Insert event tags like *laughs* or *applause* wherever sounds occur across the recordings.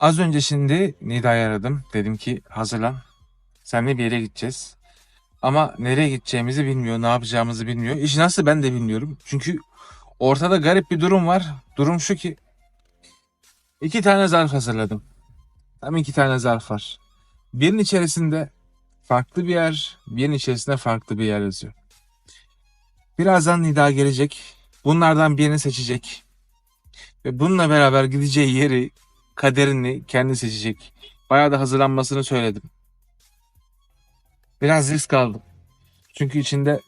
Az önce şimdi Nida'yı aradım. Dedim ki hazırlan. Seninle bir yere gideceğiz. Ama nereye gideceğimizi bilmiyor, ne yapacağımızı bilmiyor. İş nasıl ben de bilmiyorum. Çünkü ortada garip bir durum var. Durum şu ki iki tane zarf hazırladım. Tam iki tane zarf var. Birinin içerisinde farklı bir yer, birinin içerisinde farklı bir yer yazıyor. Birazdan Nida gelecek. Bunlardan birini seçecek. Ve bununla beraber gideceği yeri, kaderini kendi seçecek. Bayağı da hazırlanmasını söyledim. Biraz risk aldım. Çünkü içinde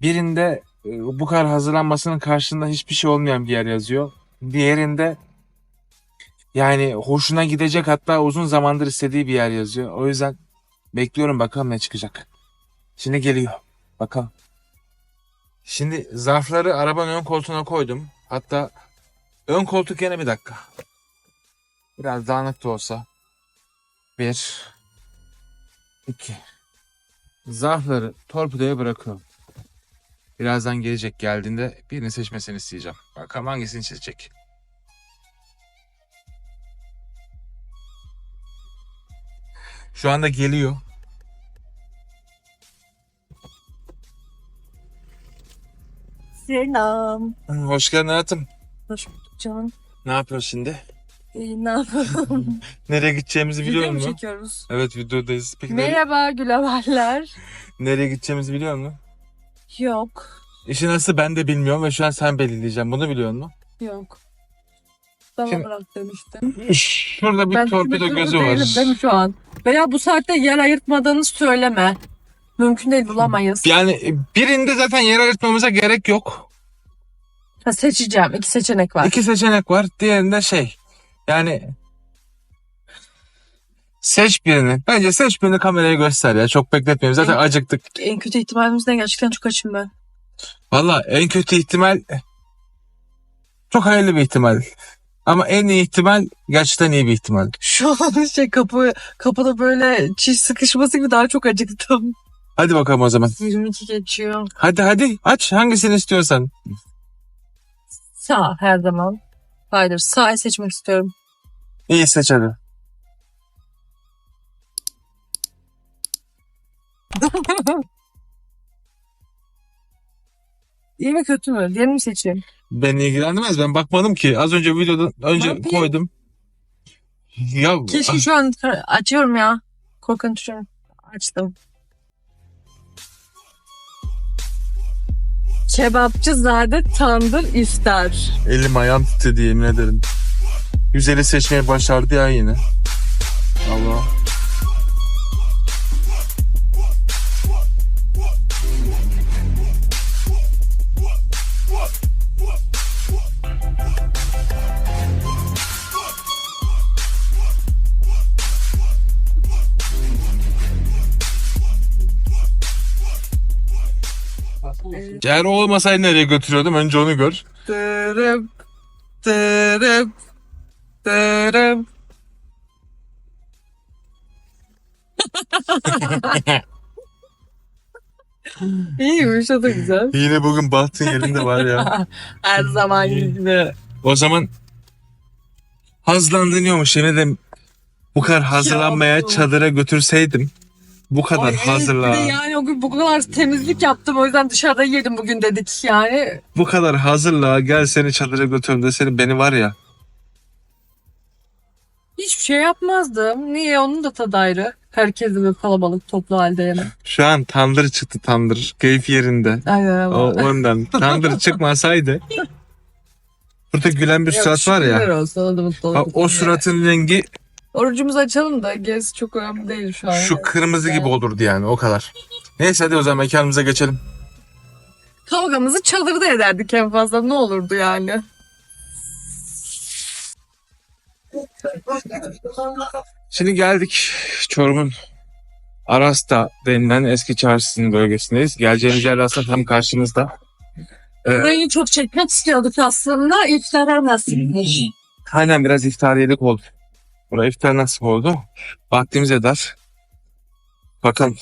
birinde e, bu kadar hazırlanmasının karşında hiçbir şey olmayan bir yer yazıyor. Diğerinde yani hoşuna gidecek hatta uzun zamandır istediği bir yer yazıyor. O yüzden bekliyorum bakalım ne çıkacak. Şimdi geliyor. Bakalım. Şimdi zarfları arabanın ön koltuğuna koydum. Hatta ön koltuk yine bir dakika. Biraz dağınık da olsa. Bir. iki. Zarfları torpidoya bırakıyorum. Birazdan gelecek geldiğinde birini seçmesini isteyeceğim. Bakalım hangisini seçecek. Şu anda geliyor. Selam. Hoş geldin hayatım. Hoş bulduk canım. Ne yapıyorsun şimdi? Ee, ne yapalım? *laughs* Nereye gideceğimizi biliyor Video mu musun? çekiyoruz? Evet videodayız. Peki nereye, Merhaba Gülaverler. nereye gideceğimizi biliyor musun? Yok. İşi nasıl ben de bilmiyorum ve şu an sen belirleyeceğim. Bunu biliyor musun? Yok. Bana Şimdi- bırak demiştim. Şurada bir torpido gözü değilim var. Değil mi şu an? Veya bu saatte yer ayırtmadığını söyleme. Mümkün değil bulamayız. Yani birinde zaten yer ayırtmamıza gerek yok. Ha, seçeceğim. İki seçenek var. İki seçenek var. Diğerinde şey. Yani seç birini. Bence seç birini kameraya göster ya. Çok bekletmeyelim. Zaten Evet. acıktık. En kötü ihtimalimiz ne? Gerçekten çok açım ben. Valla en kötü ihtimal çok hayırlı bir ihtimal. Ama en iyi ihtimal gerçekten iyi bir ihtimal. Şu an şey kapı kapıda böyle çiş sıkışması gibi daha çok acıktım. Hadi bakalım o zaman. 22 geçiyor. Hadi hadi aç hangisini istiyorsan. Sağ her zaman. Hayır sağ seçmek istiyorum. İyi seç hadi. *laughs* İyi mi kötü mü? Diğerini mi seçeyim? Beni ilgilendirmez. Ben bakmadım ki. Az önce videodan önce yapayım? koydum. Ya Keşke şu an açıyorum ya. Korkan tuşunu açtım. Kebapçı zade tandır ister. elim ayağım titredi yemin ederim. Güzeli seçmeyi başardı ya yine. Allah. Eğer o olmasaydı nereye götürüyordum? Önce onu gör. Dırıp dırıp dırıp. *laughs* İyiymiş o da güzel. Yine bugün bahtın yerinde var ya. *laughs* Her zaman gibi. O zaman hazlandırıyormuş yine de bu kadar hazırlanmaya Ya. çadıra götürseydim. Bu kadar Ay, hazırla. evet, bir de Yani o gün bu kadar temizlik yaptım o yüzden dışarıda yedim bugün dedik yani. Bu kadar hazırla gel seni çadıra götürüm desene beni var ya. Hiçbir şey yapmazdım. Niye? Onun da tadı ayrı. Herkes böyle kalabalık toplu halde yemek. Şu an tandır çıktı tandır. Keyif yerinde. Aynen O, ondan. Tandır çıkmasaydı. *laughs* Burada gülen bir surat var ya. Olsun, Ha, o suratın rengi Orucumuzu açalım da gez çok önemli değil şu an. şu kırmızı gibi olurdu yani o kadar. Neyse hadi o zaman mekanımıza geçelim. Kavgamızı çadırda ederdik en fazla ne olurdu yani. Şimdi geldik Çorum'un Arasta denilen eski çarşısının bölgesindeyiz. Geleceğimiz yer aslında tam karşımızda. Ee, Burayı çok çekmek istiyorduk aslında. İftara nasıl? aynen biraz iftariyelik oldu. Buraya iftar nasip oldu. Vaktimize dar. Bakalım.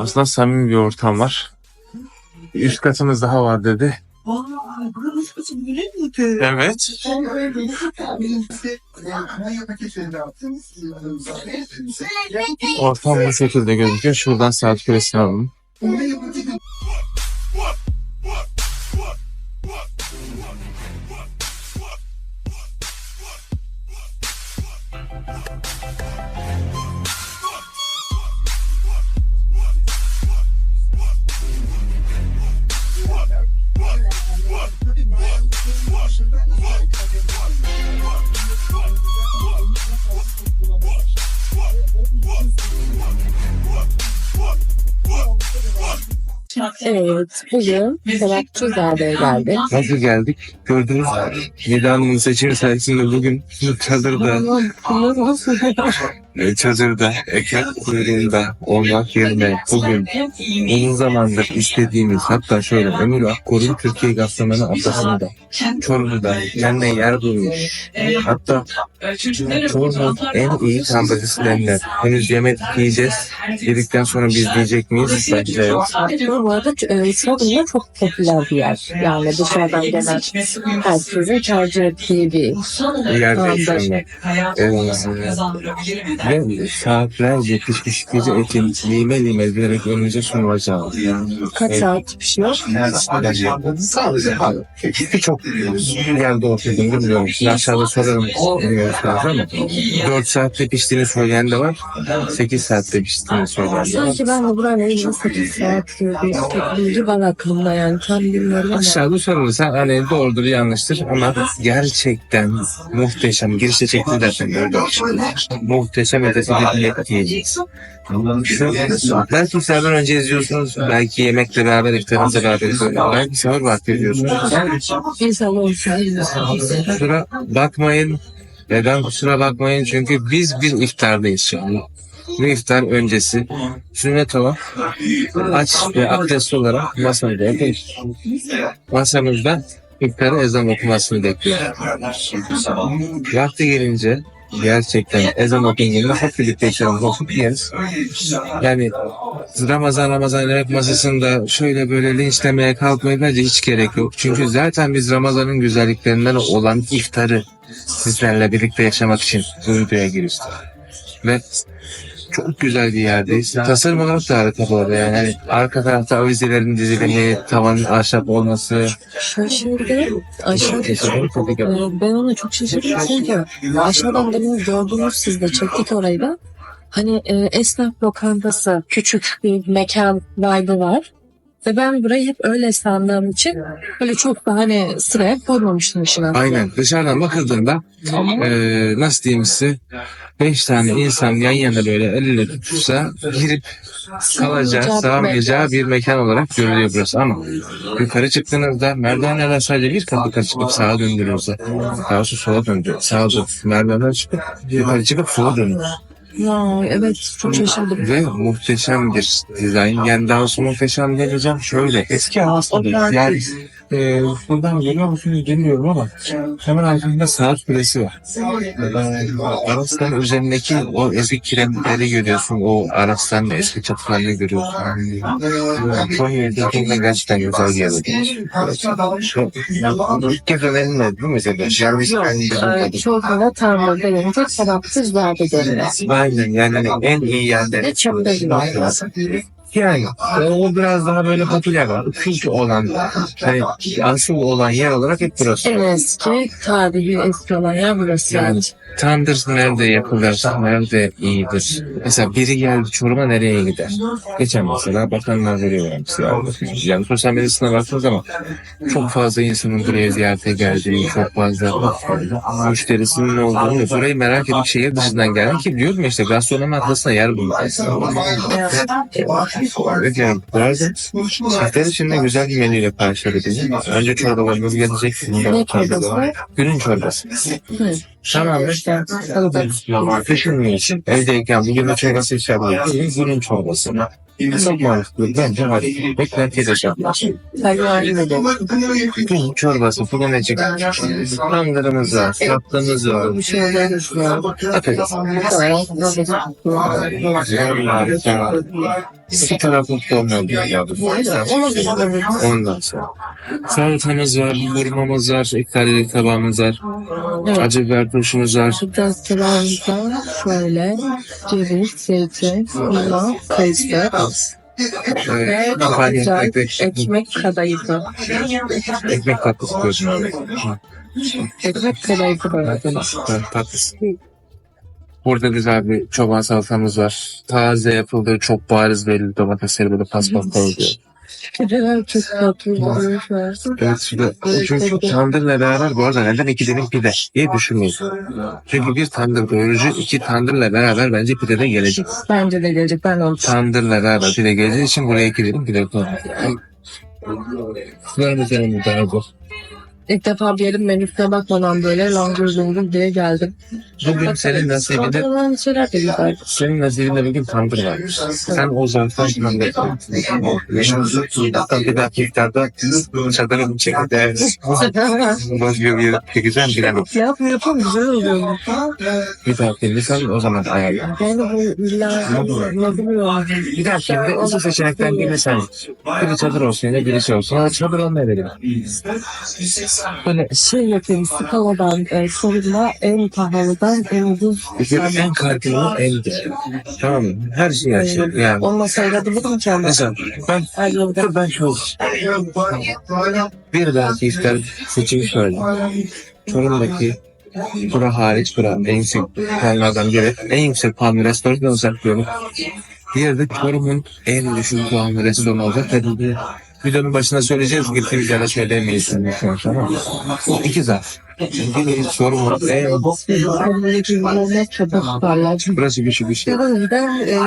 Aslında samimi bir ortam var. Bir Üst katımız daha var dedi. Evet. Ortam bu şekilde gözüküyor. Şuradan saat kulesini alalım. Evet, bugün Sedat Tuzla'ya geldik. Nasıl geldik? Gördünüz mü? Nida Hanım'ın seçimi sayesinde bugün çadırda, e, çadırda, ekmek kuyruğunda olmak yerine bugün uzun zamandır istediğimiz hatta şöyle Ömür Akkor'un Türkiye gastronomi atlasında Çorlu'da kendine yer bulmuş. Hatta Çorlu'nun en iyi denilen. Henüz yemek yiyeceğiz. Yedikten sonra biz diyecek miyiz? Bence yok. Bu arada e, Çorlu'da çok popüler bir yer. Yani dışarıdan gelen herkesin tercih ettiği bir Yerde Tamam, inşallah. Ve saatlerce pişmişlikleri etin lime lime edilerek önümüze sunulacak. kaç saat pişiyor? Birçok yerde oturdum bilmiyorum. Şimdi aşağıda sorarım. 4 saatte piştiğini söyleyen de var. 8 saatte piştiğini söyleyen de var. Sanki ben de buranın 58 saat gibi bir bilgi var aklımda yani tam bilmiyorum. Aşağıda sorulursa hani doğrudur yanlıştır ama gerçekten muhteşem. Girişte çekti zaten gördüm. Muhteşem bir et yiyeceğiz. Belki iftardan önce izliyorsunuz. Belki yemekle beraber iftarınızla beraber izliyorsunuz. Belki sahur vakti izliyorsunuz. Olsa Kusura bakmayın. Neden kusura bakmayın? Çünkü biz bir iftardayız şu an. Bu iftar öncesi sünnet hava aç ve abdestli olarak masamda yapıyoruz. Masamızda iftarı ezan okumasını bekliyoruz. Vakti gelince gerçekten ezan okunduğunda hep birlikte okup yeriz. Yani Ramazan Ramazan yemek masasında şöyle böyle linçlemeye kalkmayı bence hiç gerek yok. Çünkü zaten biz Ramazan'ın güzelliklerinden olan iftarı sizlerle birlikte yaşamak için bu videoya giriştik. Ve çok güzel bir yerdeyiz. Tasarım olarak da harika bu arada yani. Hani arka tarafta avizelerin dizilimi, tavanın ahşap olması. şaşırdım. Aşağı Kesinlikle çok iyi. Ee, ben ona çok şaşırdım çünkü aşağıdan demin gördüğünüz siz de çektik orayı da. Hani e, esnaf lokantası küçük bir mekan vibe'ı var. Ve ben burayı hep öyle sandığım için böyle çok da hani sıraya koymamıştım işin aslında. Aynen. Dışarıdan bakıldığında eee nasıl diyeyim size beş tane insan yan yana böyle el ele tutuşsa girip kalacağı, sığamayacağı bir mekan olarak görülüyor burası ama yukarı çıktığınızda merdivenlerden sadece bir kat yukarı çıkıp sağa döndürüyorsa daha sola döndürüyor. Sağa dön. Merdivenden çıkıp yukarı çıkıp sola dönüyor. Ya, evet çok şaşırdım. Ve muhteşem bir dizayn. Yani daha sonra muhteşem geleceğim. Şöyle eski havasında yani e, buradan geliyor musunuz bilmiyorum ama hemen arkasında saat kulesi var. E, Aras'tan üzerindeki o eski kiremitleri görüyorsun. O Aras'tan eski çatılarını görüyorsun. Konya'ya gittiğinde gerçekten güzel yer. İlk kez önerilmedi değil mi mesela? Yani Ee, çok bana Tanrı gelince tarafsız verdi derler. Aynen yani en iyi yerde. Ne çok da güzel. Yani o biraz daha böyle popüler var. Çünkü olan hani asıl olan yer olarak hep burası. En eski tarihi eski olan yer burası. Yani tandır nerede yapılır, nerede iyidir. Mesela biri geldi Çorum'a nereye gider? Geçen mesela bakanlar veriyor mesela. Yani sosyal medyasına baktığınız zaman çok fazla insanın buraya ziyarete geldiği, çok fazla müşterisinin olduğunu ve burayı merak edip şehir dışından gelen ki diyorum işte gastronomi atlasına yer bulmak. Evet yani burada çiftler için de güzel bir menüyle karşıladık. Önce çorbalarımız gelecek. Ne çorbası? Günün çorbası. Tamamen için. Evdeyken bugün de çorbası içebiliyoruz. Günün çorbası. Çok mantıklı. Bence var. Beklentiye de şartlar. Pirinç çorbası, fırınacık, tandırımız var, tatlımız var. Bir şey oluyor. Patates. Harika. İki taraflı olmuyor. Ondan sonra. Salatamız var, hurmamız var, ekkareli tabağımız var, acı biber turşumuz var. Burada sıramızda şöyle ceviz, zeytin, limon, kayısı Ve kampanya güzel ekmek, kadayıfı. ekmek tatlısı koyuyorsun. Ekmek kadayıfı. Evet, tatlısı. Burada güzel bir çoban salatamız var. Taze yapıldığı çok bariz belli domatesleri böyle paspas koyuyor. Pideler çok tatlı oluyor. Evet şurada çünkü tandırla beraber bu arada neden iki dilim pide diye düşünmeyin. Çünkü bir tandır doyurucu iki tandırla beraber bence pide de gelecek. Bence de gelecek. Ben onu Tandırla beraber pide geleceği için buraya iki dilim pide koyalım. Sularımız üzerinde daha bu. İlk defa bir yerin menüsüne bakmadan böyle langur zungur diye geldim. Bugün senin nasibinde Sonradan şeyler de güzel. senin nasibinde bugün tandır var. Sen o zaten tandır. Hatta bir dahaki iftarda çadırın çekirdeği boş bir *laughs* bir çekeceğim bilemem. Yap yapın güzel oluyor. Bir dahakinde sen o zaman ayarla. Yani bu illa. Bir dahakinde o seçenekten birini sen. Biri çadır olsun ya da birisi olsun. Çadır olmayabilir. Böyle Şey yapayım skaladan e, sorumla en pahalıdan en ucuz. bir en kaliteli en güzel. Tamam mı? Her şey her şey. Yani. Onunla sayılabilir mi kendime? Mesela ben yılda. ben şu bir dahaki iftar seçimi şöyle. Çorum'daki bura hariç bura en yüksek puanlardan biri. En yüksek puanlı restoranı olacak diyorum. Diğeri de Çorum'un en düşük puanlı restoranı olacak. Dedi videonun başında söyleyeceğiz. Gitti videoda söyleyemeyiz. Tamam? İki zarf. Çabuk tutarlar. Burası güçlü bir şey.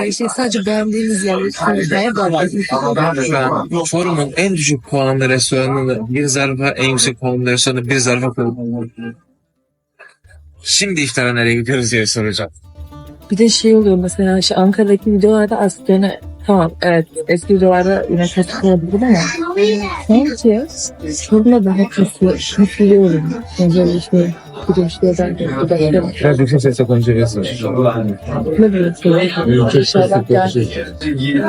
E, şey sadece beğendiğimiz yerleri Ben şu Çorum'un en düşük puanlı restoranını bir zarfa, en yüksek puanlı restoranı bir zarfa koydum. Şimdi iftara nereye gidiyoruz diye soracağım. Bir de şey oluyor mesela işte Ankara'daki videolarda aslında tamam evet eski videolarda yine kötü olabilir ama sanki Çorum'da daha kötü kötülüyorum. Böyle işte bir de işte ben de bir de Biraz yüksek sesle konuşuyorsun. ne diyorsun? İnşallah ya.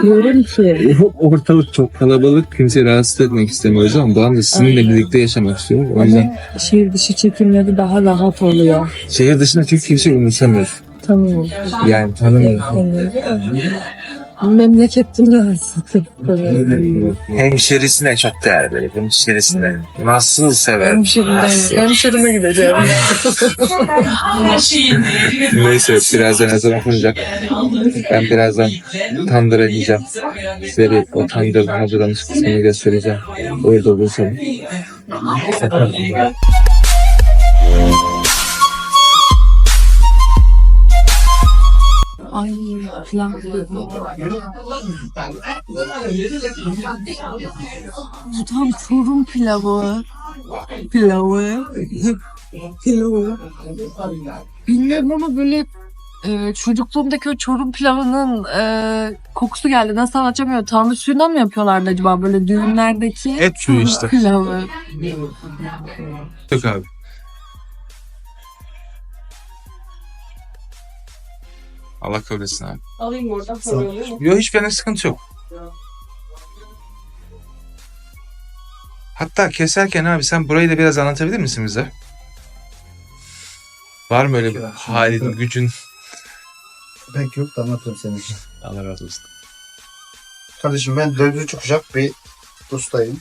Diyorum ki Ortalık çok kalabalık. Kimseyi rahatsız etmek istemiyoruz ama bu anda sizinle birlikte yaşamak istiyorum. O yüzden şehir dışı çekimleri daha rahat oluyor. şehir dışında çünkü kimse umursamıyor. Tamam. Yani tanımıyor. Memleketin rahatsız. Hemşerisine çok değer veriyor. Hemşerisine. Nasıl sever. Hemşerimden, hemşerime gideceğim. Neyse birazdan ezan okunacak. Ben birazdan tandıra gideceğim. Size bir o tandırın hazırlanmış kısmını göstereceğim. Orada olursanız. Ay falan. Bu tam Çorum pilavı. Pilavı. pilavı. Bilmiyorum ama böyle e, çocukluğumdaki o Çorum pilavının e, kokusu geldi. Nasıl anlatamıyorum. Tanrı suyundan mı yapıyorlardı acaba böyle düğünlerdeki? Et suyu işte. Pilavı. Yok abi. Allah kabul etsin abi. Alayım oradan soruyorum. Yok hiç bende sıkıntı yok. Hatta keserken abi sen burayı da biraz anlatabilir misin bize? Var mı öyle bir halin, gücün? Pek yok da anlatırım senin için. Allah razı olsun. Kardeşim ben dördüncü kuşak bir ustayım.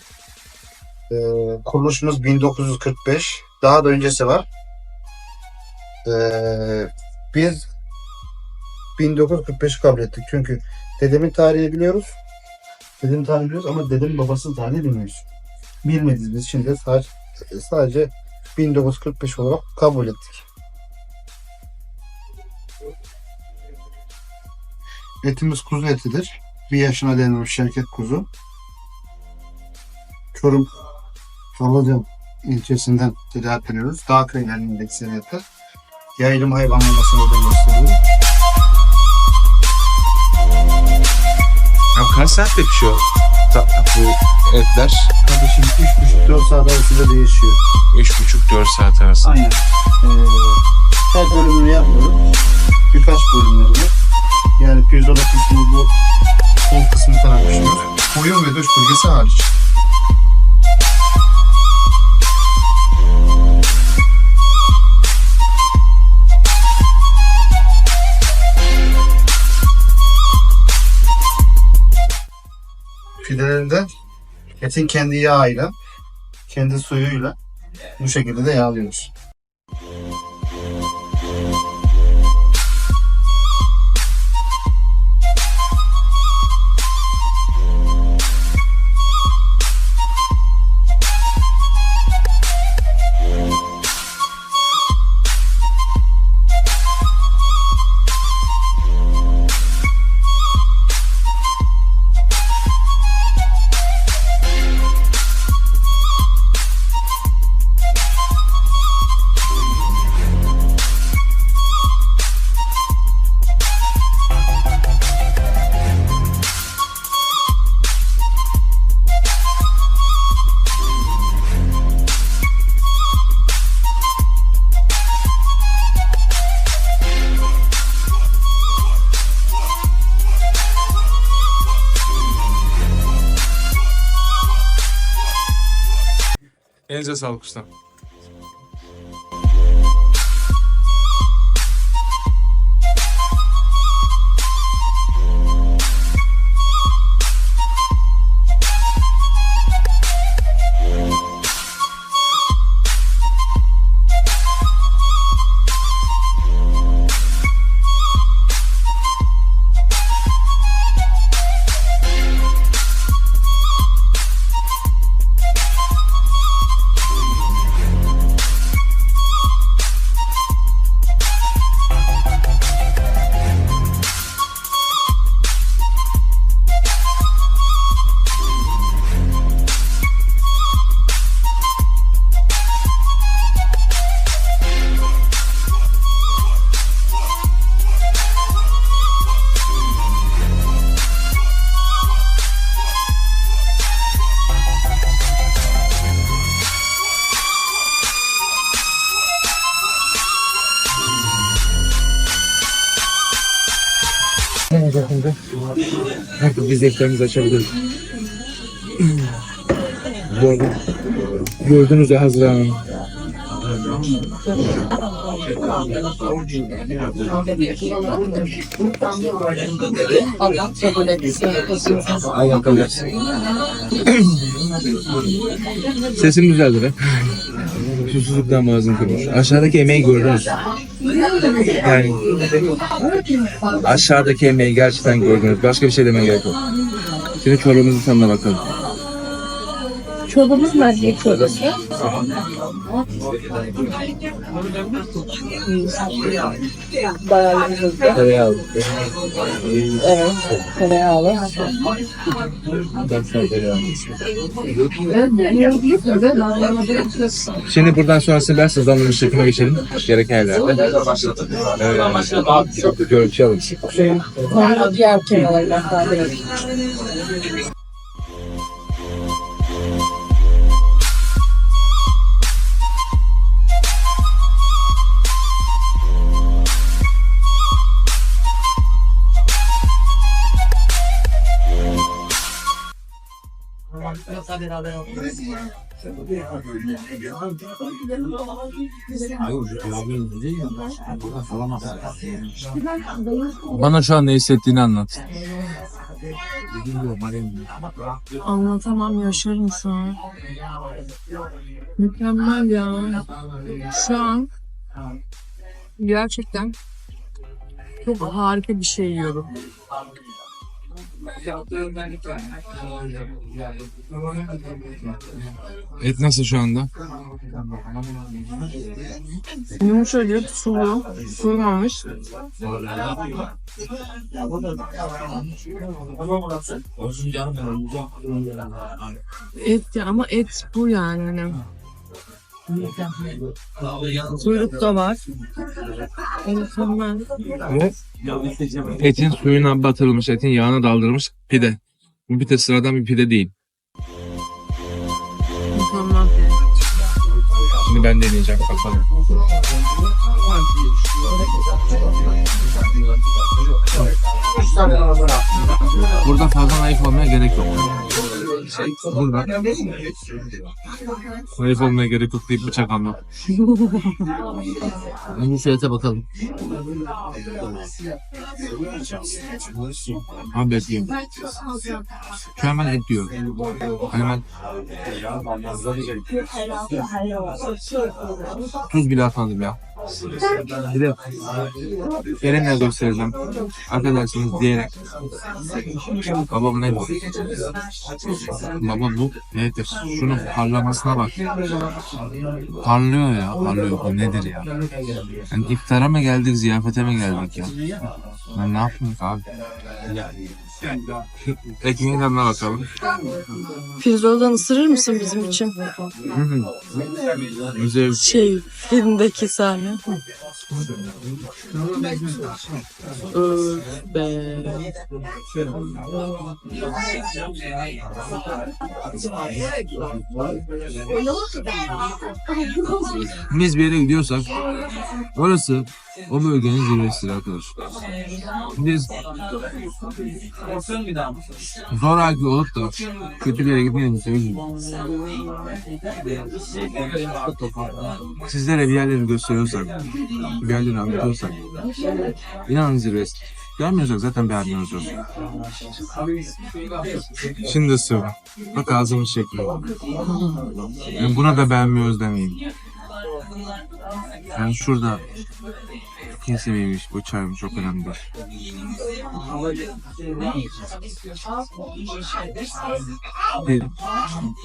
Ee, kuruluşumuz 1945. Daha da öncesi var. Ee, biz 1945'i kabul ettik. Çünkü dedemin tarihini biliyoruz. Dedemin tarihini biliyoruz ama dedemin babasının tarihini bilmiyoruz. Bilmediğimiz biz şimdi sadece, sadece 1945 olarak kabul ettik. Etimiz kuzu etidir. Bir yaşına dayanmış şerket kuzu. Çorum Torbacan ilçesinden tedarik ediyoruz. Dağ köylerindeki senetler. Yaylım hayvanlamasını da gösteriyoruz. Ya saatte pişiyor ta- bu etler? Kardeşim 3,5-4 saat arasında değişiyor. 3,5-4 saat arası. Aynen. Ee, her bölümünü yapmıyorum. Birkaç bölümlerini. Yani pirzola kısmı bu son kısmı falan pişiyor. Boyun ve döş bölgesi hariç. Pidelerinde etin kendi yağıyla, kendi suyuyla bu şekilde de yağlıyoruz. Elinize sağlık ustam. Defterimizi açabiliriz. Bu arada gördüğünüz ya Hazır Hanım. Allah kabul etsin. Sesim düzeldi be. Susuzluktan boğazım kırmış. Aşağıdaki emeği gördünüz. Yani aşağıdaki emeği gerçekten gördünüz. Başka bir şey demeye gerek yok. Şimdi çorbamızın tadına bakalım. Çorbamız mercimek çorbası. Bayağı lezzetli. Tereyağlı. Evet, tereyağlı. Şimdi buradan sonrasını ben hızlandırmış çekime geçelim. Gereken yerlerde. Evet. Görüntü alalım. Sonra diğer kenarlarına Bana şu an ne hissettiğini anlat. Anlatamam yaşarım şu an. Mükemmel ya. Şu an gerçekten çok harika bir şey yiyorum. Et nasıl şu anda? Yumuşacık, sulu, soymamış. Et ya ama et bu yani. Hani. Kuyruk da var. Ve etin suyuna batırılmış, etin yağına daldırılmış pide. Bu bir de sıradan bir pide değil. Şimdi ben deneyeceğim bakalım. Burada fazla naif olmaya gerek yok. Burada naif olmaya gerek yok deyip bıçak alma. *laughs* Önce fiyata bakalım. Abi et yiyorum. Şu an ben et diyorum. Hani ben tuz bile atmadım ya. Bir de gelenle göstereceğim. Arkadaşınız diyerek. Baba bu ne bu? Baba bu nedir? Şunun parlamasına bak. Parlıyor ya, parlıyor. Bu nedir ya? Yani iftara mı geldik, ziyafete mi geldik ya? Ben ne yapayım abi? Ekmeğin tadına bakalım. Pirzoladan ısırır mısın bizim için? Şey, filmdeki sahne. Öf be. Biz bir yere gidiyorsak orası o bölgenin zirvesidir arkadaşlar. Biz zoraki olup da kötü bir yere gitmeyelim söyleyeyim. Sizlere bir yerleri gösteriyorsak, bir yerleri anlatıyorsak inanın zirvesi. Görmüyorsak zaten beğenmiyoruz onu. Şimdi sıra. Bak ağzımın şekli. Yani buna da beğenmiyoruz demeyin. Yani şurada kesimiymiş bu çayım çok önemli.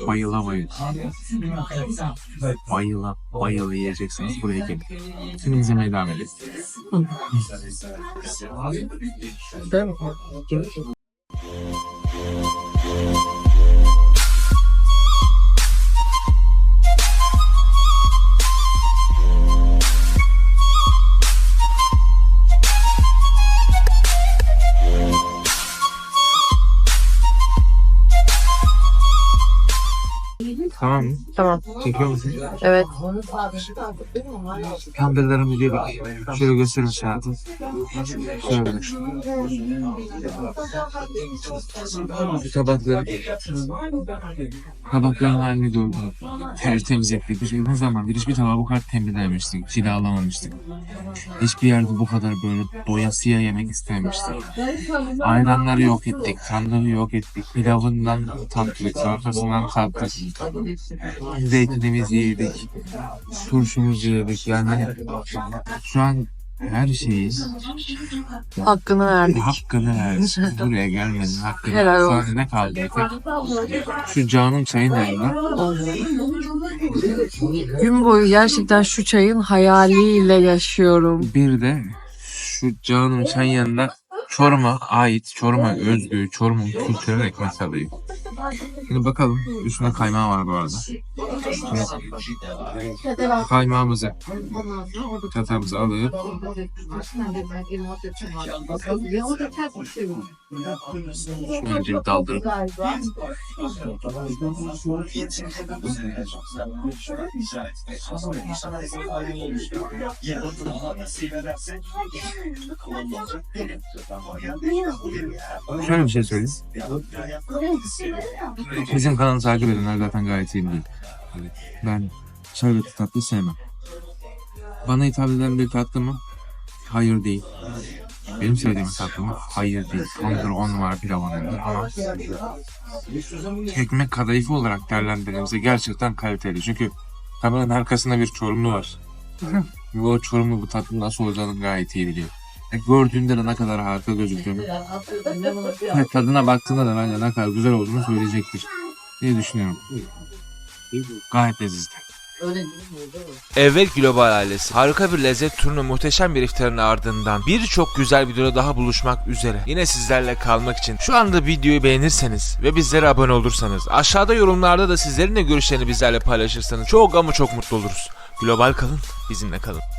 Bayıla bayıl. Bayıla bayıla yiyeceksiniz buraya gelin. Şimdi izlemeye devam edin. Değil Tamam mı? Tamam. Çekiyor musun? Evet. Kamberlerimi diye bak. Şöyle gösterin hayatım. Şöyle. Şu tabakları tabakların halini gördüm. Tertemiz ettik. Biz uzun zamandır hiçbir tabağı bu kadar temizlememiştik. Cilalamamıştık. Hiçbir yerde bu kadar böyle doyasıya yemek istememiştik. Ayranları yok ettik. Tandırı yok ettik. Pilavından tattık. Salatasından tattık. Zeytinimizi yedik. Turşumuzu yedik. Yani hani şu an her şeyi Hakkını verdik. hakkını verdik. *laughs* Buraya gelmedin hakkını. Helal olsun. Sonra ne kaldı? Tek Şu canım çayın yanında. Gün boyu gerçekten şu çayın hayaliyle yaşıyorum. Bir de şu canım çayın yanında Çorum'a ait, Çorum'a özgü, Çorum'un kültürel ekmek alayım. Şimdi bakalım. Üstüne kaymağı var bu arada. Şimdi kaymağımızı çatamıza alıp önce daldırıp şöyle bir şey söyleyeyim. Bizim kanalı takip edenler zaten gayet iyi bilir. Hani Ben şerbetli tatlı sevmem. Bana hitap eden bir tatlı mı? Hayır değil. Benim sevdiğim tatlı mı? Hayır değil. Ondur on var pilav onundur ama ekmek kadayıfı olarak değerlendirdiğimizde gerçekten kaliteli. Çünkü kameranın arkasında bir çorumlu var. Ve *laughs* o çorumlu bu tatlının nasıl olacağını gayet iyi biliyor. E, gördüğünde de ne kadar harika gözüktüğünü ve tadına baktığında da bence ne kadar güzel olduğunu söyleyecektir diye düşünüyorum. Gayet lezzetli. Evet Global ailesi. Harika bir lezzet turunu muhteşem bir iftarın ardından birçok güzel videoda daha buluşmak üzere. Yine sizlerle kalmak için şu anda videoyu beğenirseniz ve bizlere abone olursanız aşağıda yorumlarda da sizlerin de görüşlerini bizlerle paylaşırsanız çok ama çok mutlu oluruz. Global kalın, bizimle kalın.